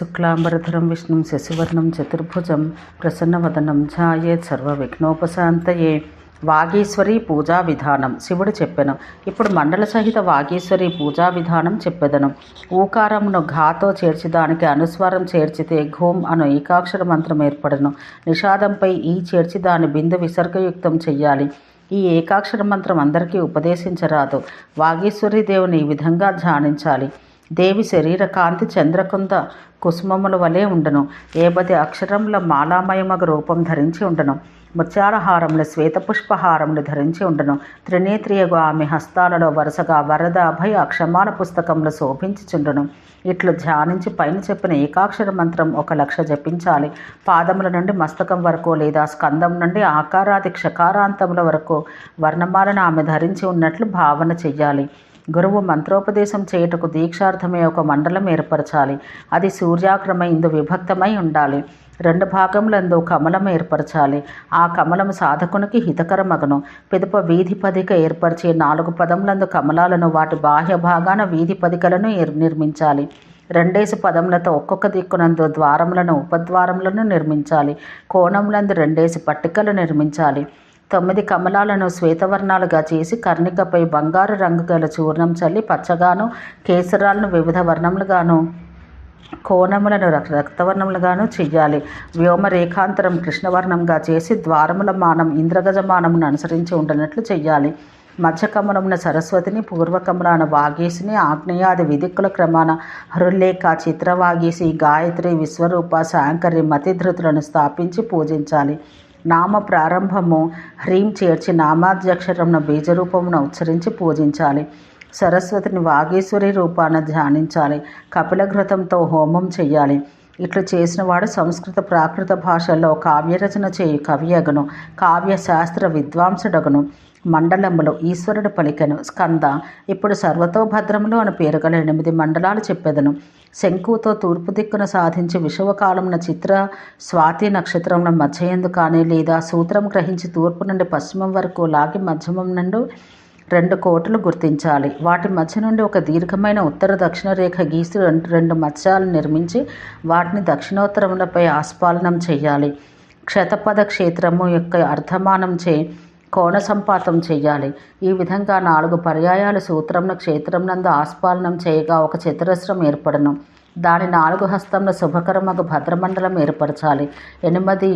శుక్లాంబరధరం విష్ణుం శశివర్ణం చతుర్భుజం ప్రసన్నవదనం ఝాయేత్ సర్వవిఘ్నోపశాంతయే. వాగీశ్వరి పూజా విధానం శివుడు చెప్పెను. ఇప్పుడు మండల సహిత వాగీశ్వరి పూజా విధానం చెప్పెదను. ఊకారమును ఘాతో చేర్చి దానికి అనుస్వారం చేర్చితే ఘోం అను ఏకాక్షర మంత్రం ఏర్పడను. నిషాదంపై ఈ చేర్చి దాని బిందు విసర్గయుక్తం చెయ్యాలి. ఈ ఏకాక్షర మంత్రం అందరికీ ఉపదేశించరాదు. వాగీశ్వరి దేవుని ఈ విధంగా ధ్యానించాలి. దేవి శరీర కాంతి చంద్రకుంద కుసుమముల వలె ఉండను. ఏబది అక్షరముల మాలామయమగ రూపం ధరించి ఉండను. ముత్యాలహారములు శ్వేతపుష్పహారములు ధరించి ఉండను. త్రినేత్రియగు ఆమె హస్తాలలో వరుసగా వరద అభయ అక్షమాల పుస్తకములు శోభించుచుండును. ఇట్లు ధ్యానించి పైన చెప్పిన ఏకాక్షర మంత్రం ఒక లక్ష జపించాలి. పాదముల నుండి మస్తకం వరకు లేదా స్కందం నుండి ఆకారాది క్షకారాంతముల వరకు వర్ణమాలను ఆమె ధరించి ఉన్నట్లు భావన చెయ్యాలి. గురువు మంత్రోపదేశం చేయుటకు దీక్షార్థమే ఒక మండలం ఏర్పరచాలి. అది సూర్యాక్రమ ఇందు విభక్తమై ఉండాలి. రెండు భాగములందు కమలం ఏర్పరచాలి. ఆ కమలం సాధకునికి హితకరమగను. పిదప వీధి పదిక ఏర్పరిచి నాలుగు పదములందు కమలాలను వాటి బాహ్య భాగాన వీధి పదికలను నిర్మించాలి. రెండేసి పదములతో ఒక్కొక్క దిక్కునందు ద్వారములను ఉపద్వారములను నిర్మించాలి. కోణములందు రెండేసి పట్టికలు నిర్మించాలి. తొమ్మిది కమలాలను శ్వేతవర్ణాలుగా చేసి కర్ణికపై బంగారు రంగు గల చూర్ణం చల్లి పచ్చగాను కేసరాలను వివిధ వర్ణములుగాను కోణములను రక్తవర్ణములుగాను చెయ్యాలి. వ్యోమ రేఖాంతరం కృష్ణవర్ణంగా చేసి ద్వారముల మానం ఇంద్రగజమానమును అనుసరించి ఉండనట్లు చెయ్యాలి. మధ్యకమలమున సరస్వతిని పూర్వకమలాన వాగీసిని ఆగ్నేయాది విదిక్కుల క్రమాన హృల్లేఖ చిత్రవాగేసి గాయత్రి విశ్వరూప శాంకరి మతిధృతులను స్థాపించి పూజించాలి. నామ ప్రారంభము హ్రీం చేర్చి నామాధ్యక్షరమున బీజరూపమున ఉచ్చరించి పూజించాలి. సరస్వతిని వాగేశ్వరి రూపాన ధ్యానించాలి. కపిలఘృతంతో హోమం చేయాలి ఇట్లు చేసిన వాడు సంస్కృత ప్రాకృత భాషల్లో కావ్యరచన చేయు కవియగను. కావ్య శాస్త్ర విద్వాంసుడగను. మండలములు ఈశ్వరుడు పలికెను. స్కంద ఇప్పుడు సర్వతోభద్రములు అని పేరు గల ఎనిమిది మండలాలు చెప్పెదను. శంకుతో తూర్పు దిక్కున సాధించి విషవకాలమున చిత్ర స్వాతి నక్షత్రమున మధ్యయందు కానీ లేదా సూత్రం గ్రహించి తూర్పు నుండి పశ్చిమం వరకు లాగి మధ్యమం నుండి రెండు కోటలు గుర్తించాలి. వాటి మధ్య నుండి ఒక దీర్ఘమైన ఉత్తర దక్షిణ రేఖ గీసి రెండు రెండు మత్స్యాలు నిర్మించి వాటిని దక్షిణోత్తరములపై ఆస్పాలనం చేయాలి. క్షతపద క్షేత్రము యొక్క అర్ధమానం చే కోణ సంపాతం చేయాలి. ఈ విధంగా నాలుగు పర్యాయాలు సూత్రంను క్షేత్రంనందు ఆస్పాలనం చేయగా ఒక చతురస్రం ఏర్పడను. దాని నాలుగు హస్తంలో శుభకరమగు భద్రమండలం ఏర్పరచాలి. ఎనిమిది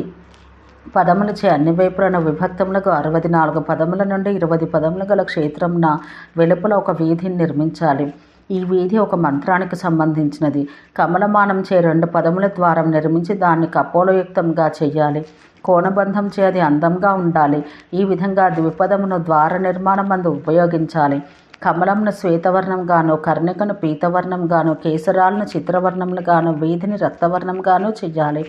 పదములచే అన్ని వైపులను విభక్తములకు అరవై నాలుగు పదముల నుండి ఇరవై పదములు గల క్షేత్రంన వెలుపల ఒక వీధిని నిర్మించాలి. ఈ వీధి ఒక మంత్రానికి సంబంధించినది. కమలమానం చే రెండు పదముల ద్వారం నిర్మించి దాన్ని కపోలయుక్తంగా చేయాలి. కోణబంధం చే అది అందంగా ఉండాలి. ఈ విధంగా ద్విపదమును ద్వార నిర్మాణమందు ఉపయోగించాలి. కమలంను శ్వేతవర్ణంగాను కర్ణికను పీతవర్ణంగాను కేసరాలను చిత్రవర్ణంగాను వీధిని రక్తవర్ణంగాను చెయ్యాలి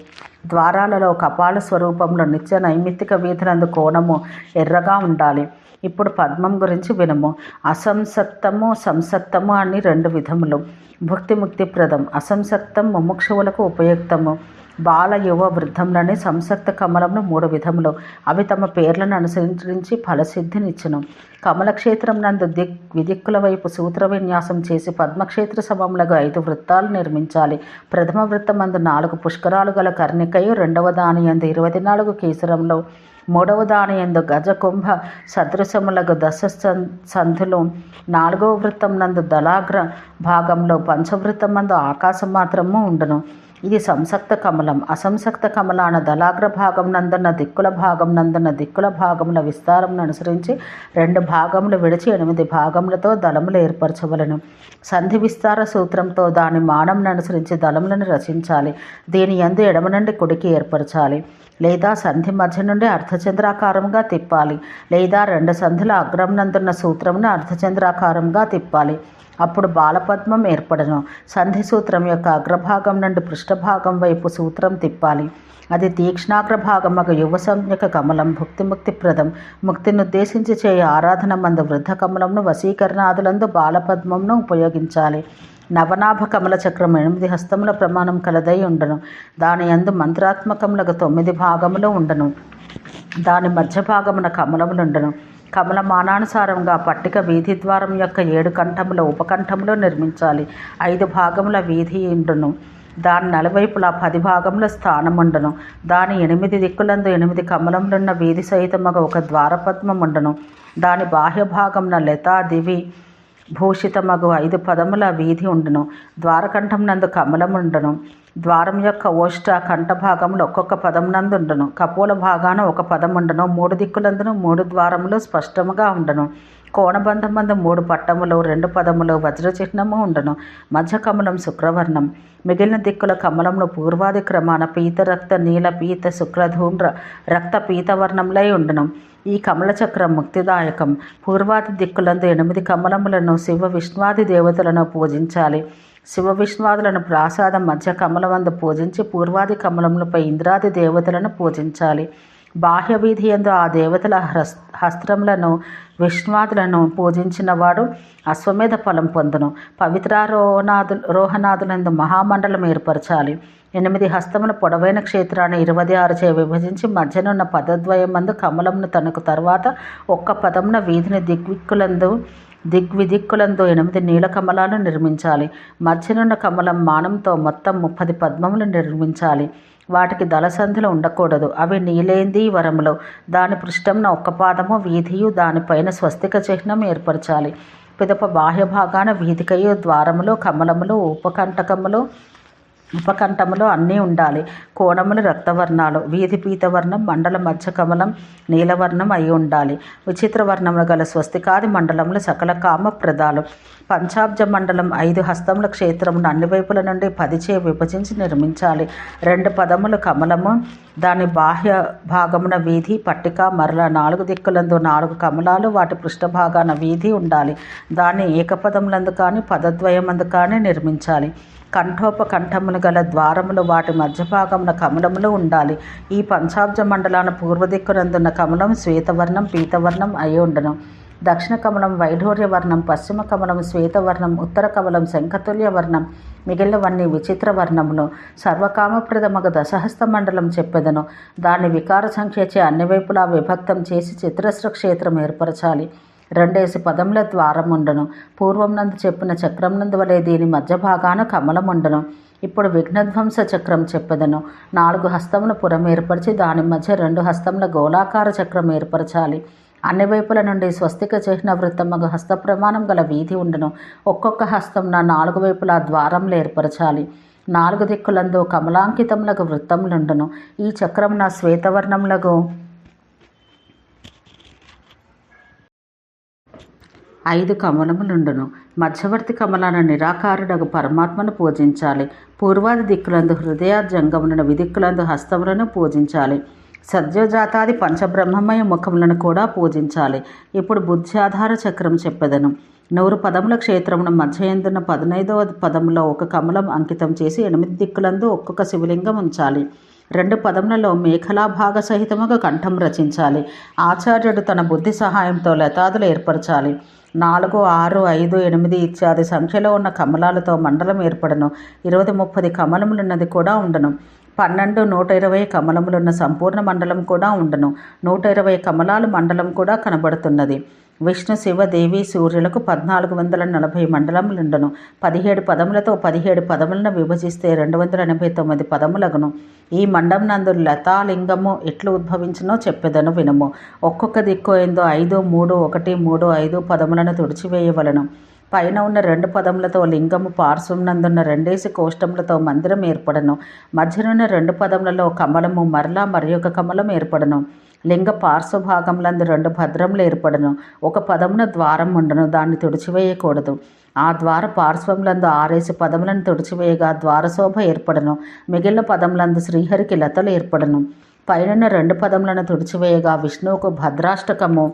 ద్వారాలలో కపాల స్వరూపంలో నిత్య నైమిత్తిక వీధులందు కోణము ఎర్రగా ఉండాలి. ఇప్పుడు పద్మం గురించి వినము. అసంసక్తము సంసక్తము అని రెండు విధములు. భుక్తి ముక్తిప్రదం అసంసక్తం ముముక్షువులకు ఉపయుక్తము. బాల యువ వృద్ధంలోని సంసక్త కమలములు మూడు విధములు. అవి తమ పేర్లను అనుసరించి ఫలసిద్ధినిచ్చును. కమలక్షేత్రం నందు దిక్ విదిక్కుల వైపు సూత్ర విన్యాసం చేసి పద్మక్షేత్ర సమములకు ఐదు వృత్తాలు నిర్మించాలి. ప్రథమ వృత్తమందు నాలుగు పుష్కరాలు గల కర్ణికయు రెండవ దాని యందు ఇరవై నాలుగు కేసరంలో మూడవ దాని యందు గజ కుంభ సదృశములకు దశ సం- సంధులు నాలుగవ వృత్తం నందు దళాగ్ర భాగంలో పంచవృత్తం నందు ఆకాశం మాత్రము ఉండును. ఇది సంసక్త కమలం. అసంసక్త కమలాన దళాగ్ర భాగం నందున్న దిక్కుల భాగం నందున్న దిక్కుల భాగముల విస్తారమును అనుసరించి రెండు భాగములు విడిచి ఎనిమిది భాగములతో దళములు ఏర్పరచవలను. సంధి విస్తార సూత్రంతో దాని మానంను అనుసరించి దళములను రచించాలి. దీని యందు ఎడమ నుండి కుడికి ఏర్పరచాలి. లేదా సంధి మధ్య నుండి అర్ధచంద్రాకారంగా తిప్పాలి. లేదా రెండు సంధుల అగ్రం నందున్న సూత్రమును అర్ధచంద్రాకారంగా తిప్పాలి. అప్పుడు బాలపద్మం ఏర్పడను. సంధి సూత్రం యొక్క అగ్రభాగం నుండి పృష్ఠభాగం వైపు సూత్రం తిప్పాలి. అది తీక్ష్ణాగ్రభాగం ఒక యువ సంజ్ఞక కమలం భుక్తిముక్తిప్రదం ముక్తిప్రదం ముక్తినుద్దేశించి చేయ ఆరాధన మందు వృద్ధ కమలంను వశీకరణాదులందు బాలపద్మంను ఉపయోగించాలి. నవనాభ కమల చక్రం ఎనిమిది హస్తముల ప్రమాణం కలదై ఉండను. దాని యందు మంత్రాత్మకములకు తొమ్మిది భాగములు ఉండను. దాని మధ్య భాగమున కమలములుండను. కమల మానానుసారంగా పట్టిక వీధి ద్వారం యొక్క ఏడు కంఠముల ఉపకంఠములో నిర్మించాలి. ఐదు భాగముల వీధి ఉండును దాని నలువైపులా పది భాగంలో స్థానముండను. దాని ఎనిమిది దిక్కులందు ఎనిమిది కమలములున్న వీధి సహితమగ ఒక ద్వారపద్మముండను. దాని బాహ్య భాగంన లతా దివి భూషితమగు ఐదు పదముల వీధి ఉండును. ద్వారకంఠం నందు కమలముండను. ద్వారం యొక్క ఓష్ట కంఠ భాగంలో ఒక్కొక్క పదమునందు ఉండను కపోల భాగాన ఒక పదముండును మూడు దిక్కులందును మూడు ద్వారములు స్పష్టముగా ఉండను. కోణబంధం మందు మూడు పట్టములు రెండు పదములు వజ్రచిహ్నము ఉండను. మధ్య కమలం శుక్రవర్ణం. మిగిలిన దిక్కుల కమలంలో పూర్వాది క్రమాన పీత రక్త నీల పీత శుక్రధూమ్ర రక్త పీతవర్ణంలై ఉండను. ఈ కమల చక్రం ముక్తిదాయకం. పూర్వాది దిక్కులందు ఎనిమిది కమలములను శివ విష్ణువాది దేవతలను పూజించాలి. శివ విష్ణువాదులను ప్రాసాదం మధ్య కమలమందు పూజించి పూర్వాది కమలములపై ఇంద్రాది దేవతలను పూజించాలి. బాహ్య వీధి ఎందు ఆ దేవతల హ్రస్ హస్త్రములను విష్ణువాదులను పూజించినవాడు అశ్వమేధ ఫలం పొందును. పవిత్రారోహనాదు రోహనాదులందు మహామండలం ఏర్పరచాలి. ఎనిమిది హస్తమును పొడవైన క్షేత్రాన్ని ఇరవై ఆరుచే విభజించి మధ్యనున్న పదద్వయం మందు కమలమును తనకు తర్వాత ఒక్క పదమున వీధిని దిగ్విక్కులందు దిగ్విదిక్కులందు ఎనిమిది నీల కమలాలు నిర్మించాలి. మధ్యనున్న కమలం మానంతో మొత్తం ముప్పది పద్మములు నిర్మించాలి. వాటికి దళసంధులు ఉండకూడదు. అవి నీలేంది వరములు. దాని పృష్టంన ఒక్క పాదము వీధియు దానిపైన స్వస్తిక చిహ్నం ఏర్పరచాలి. పిదప బాహ్య భాగాన వీధికయు ద్వారములు కమలములు ఉపకంటకములు ఉపకంఠములు అన్నీ ఉండాలి. కోణములు రక్తవర్ణాలు వీధి పీతవర్ణం మండల మధ్య కమలం నీలవర్ణం అయి ఉండాలి. విచిత్ర వర్ణములు గల స్వస్తికాది మండలములు సకల కామప్రదాలు. పంచాబ్జ మండలం ఐదు హస్తముల క్షేత్రమును అన్ని వైపుల నుండి పదిచే విభజించి నిర్మించాలి. రెండు పదములు కమలము దాని బాహ్య భాగమున వీధి పట్టిక మరల నాలుగు దిక్కులందు నాలుగు కమలాలు వాటి పృష్ఠభాగాన వీధి ఉండాలి. దాన్ని ఏకపదములందు కానీ పదద్వయమందు కానీ నిర్మించాలి. కంఠోపకంఠములు గల ద్వారములు వాటి మధ్య భాగమున కమలములు ఉండాలి. ఈ పంచాబ్జ మండలాన పూర్వ దిక్కునందున్న కమలం శ్వేతవర్ణం పీతవర్ణం అయి ఉండను. దక్షిణ కమలం వైఢూర్యవర్ణం పశ్చిమ కమలం శ్వేతవర్ణం ఉత్తర కమలం శంఖతుల్య వర్ణం మిగిలినవన్నీ విచిత్ర వర్ణములు. సర్వకామప్రదమగ దశహస్త మండలం చెప్పెదను. దాన్ని వికార సంఖ్యచే అన్ని వైపులా విభక్తం చేసి చిత్రస్ర క్షేత్రం ఏర్పరచాలి. రెండేసి పదముల ద్వారముండను. పూర్వంనందు చెప్పిన చక్రం వలె దీని మధ్య భాగాన కమలముండను. ఇప్పుడు విఘ్నధ్వంస చక్రం చెప్పెదను. నాలుగు హస్తముల పురం ఏర్పరిచి దాని మధ్య రెండు హస్తముల గోళాకార చక్రం ఏర్పరచాలి. అన్ని వైపుల నుండి స్వస్తిక చిహ్న వృత్తమగు హస్త ప్రమాణం గల వీధి ఉండను. ఒక్కొక్క హస్తంన నాలుగు వైపులా ద్వారములు ఏర్పరచాలి. నాలుగు దిక్కులందు కమలాంకితములకు వృత్తములుండును. ఈ చక్రమున శ్వేతవర్ణములకు ఐదు కమలములుండును. మధ్యవర్తి కమలాన నిరాకారుడగు పరమాత్మను పూజించాలి. పూర్వాది దిక్కులందు హృదయాజంగములను విదిక్కులందు హస్తములను పూజించాలి. సద్యోజాతాది పంచబ్రహ్మమయ ముఖములను కూడా పూజించాలి. ఇప్పుడు బుద్ధ్యాధార చక్రం చెప్పెదను. నూరు పదముల క్షేత్రమును మధ్యయందున పదనైదవ పదములో ఒక కమలం అంకితం చేసి ఎనిమిది దిక్కులందు ఒక్కొక్క శివలింగం ఉంచాలి. రెండు పదములలో మేఖలా భాగ సహితముగా కంఠం రచించాలి. ఆచార్యుడు తన బుద్ధి సహాయంతో లతాదులు ఏర్పరచాలి. నాలుగు ఆరు ఐదు ఎనిమిది ఇత్యాది సంఖ్యలో ఉన్న కమలాలతో మండలం ఏర్పడను. ఇరవై ముప్పది కమలములున్నది కూడా ఉండను. పన్నెండు నూట ఇరవై కమలములున్న సంపూర్ణ మండలం కూడా ఉండను. నూట ఇరవై కమలాలు మండలం కూడా కనబడుతున్నది. విష్ణు శివ దేవి సూర్యులకు పద్నాలుగు వందల నలభై మండలములుండను. పదిహేడు పదములతో పదిహేడు పదములను విభజిస్తే రెండు వందల ఎనభై తొమ్మిది పదములగును. ఈ మండం నందు లతాలింగము ఎట్లు ఉద్భవించినో చెప్పెదను వినము. ఒక్కొక్క దిక్కు ఏందో ఐదు మూడు ఒకటి మూడు ఐదు పదములను తుడిచివేయవలను. పైన ఉన్న రెండు పదములతో లింగము పార్శ్వంనందున్న రెండేసి కోష్టములతో మందిరం ఏర్పడను. మధ్యనున్న రెండు పదములలో కమలము మరలా మరి ఒక కమలం ఏర్పడను. లింగ పార్శ్వభాగంలందు రెండు భద్రములు ఏర్పడను. ఒక పదమున ద్వారం ఉండను దాన్ని తుడిచివేయకూడదు. ఆ ద్వార పార్శ్వములందు ఆరేసి పదములను తుడిచివేయగా ద్వారశోభ ఏర్పడను. మిగిలిన పదములందు శ్రీహరికి లతలు ఏర్పడను. పైనున్న రెండు పదములను తుడిచివేయగా విష్ణువుకు భద్రాష్టకము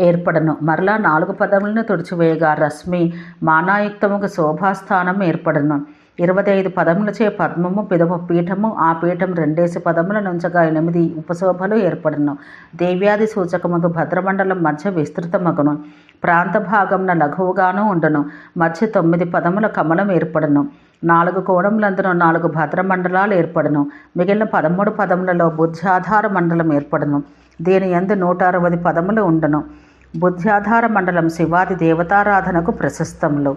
ఏర్పడను. మరలా నాలుగు పదములను తుడిచివేయగా రశ్మి మానాయుక్తముకు శోభాస్థానం ఏర్పడను. ఇరవై ఐదు పదములచే పద్మము పిదవ పీఠము ఆ పీఠం రెండేసి పదముల నుంచగా ఎనిమిది ఉపశోభలు ఏర్పడను. దేవ్యాది సూచకముకు భద్రమండలం మధ్య విస్తృతమగును. ప్రాంత భాగంన లఘువుగాను ఉండను. మధ్య తొమ్మిది పదముల కమలం ఏర్పడను. నాలుగు కోణములందున నాలుగు భద్రమండలాలు ఏర్పడను. మిగిలిన పదమూడు పదములలో బుద్ధ్యాధార మండలం ఏర్పడను. దీని ఎందు నూట అరవై పదములు ఉండను. బుద్ధ్యాధార మండలం శివాది దేవతారాధనకు ప్రశస్తములు.